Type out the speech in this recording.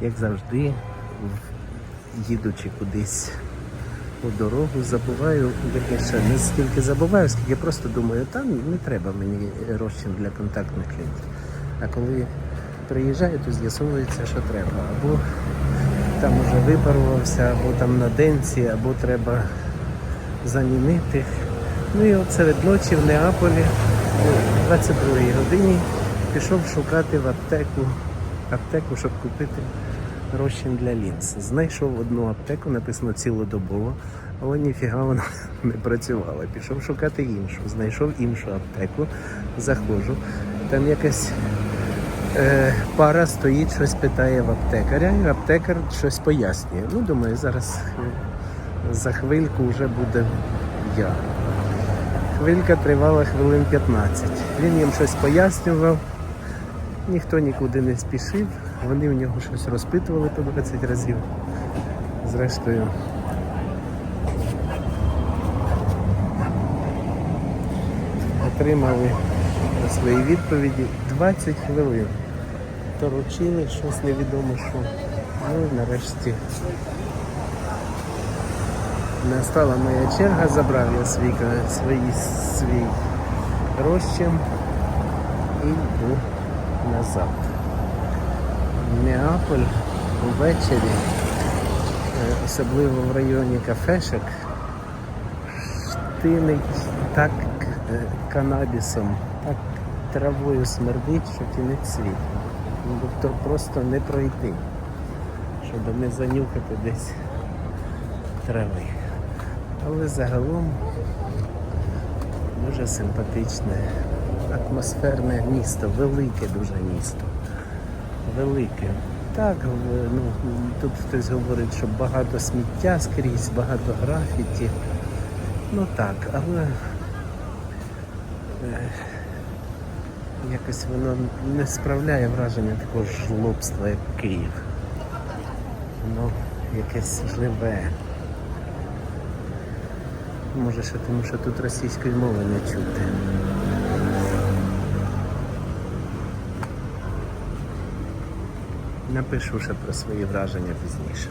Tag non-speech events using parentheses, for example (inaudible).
як завжди, їдучи кудись у дорогу, забуваю, вірніше, не стільки забуваю, скільки просто думаю, там не треба мені розчин для контактних лінз. А коли приїжджаю, то з'ясовується, що треба. Або там уже випарувався, або там на денці, або треба замінити. Ну і от серед ночі в Неаполі о 22-й годині пішов шукати в аптеку, аптеку, щоб купити розчин для лінз. Знайшов одну аптеку, написано цілодобово, але ніфіга вона (laughs) не працювала. Пішов шукати іншу. Знайшов іншу аптеку, заходжу. Там якась е, пара стоїть, щось питає в аптекаря, і аптекар щось пояснює. Ну, думаю, зараз за хвильку вже буде я. Хвилька тривала хвилин 15. Він їм щось пояснював, ніхто нікуди не спішив, вони в нього щось розпитували по 20 разів. Зрештою. Отримали свої відповіді 20 хвилин. Торочили щось невідомо що. Ну і нарешті Настала моя черга, забрав я свій, свій, свій розчин і йду назад. Неаполь увечері, е, особливо в районі кафешок, штинить так е, канабісом, так травою смердить, що кінець світу. Ну, Тобто просто не пройти, щоб не занюхати десь трави. Але загалом дуже симпатичне, атмосферне місто, велике дуже місто. Велике. Так, ну, тут хтось говорить, що багато сміття скрізь, багато графіті. Ну так, але е, якось воно не справляє враження такого жлобства, як Київ. Воно якесь живе. Може ще тому, що тут російської мови не чути. Напишу ще про свої враження пізніше.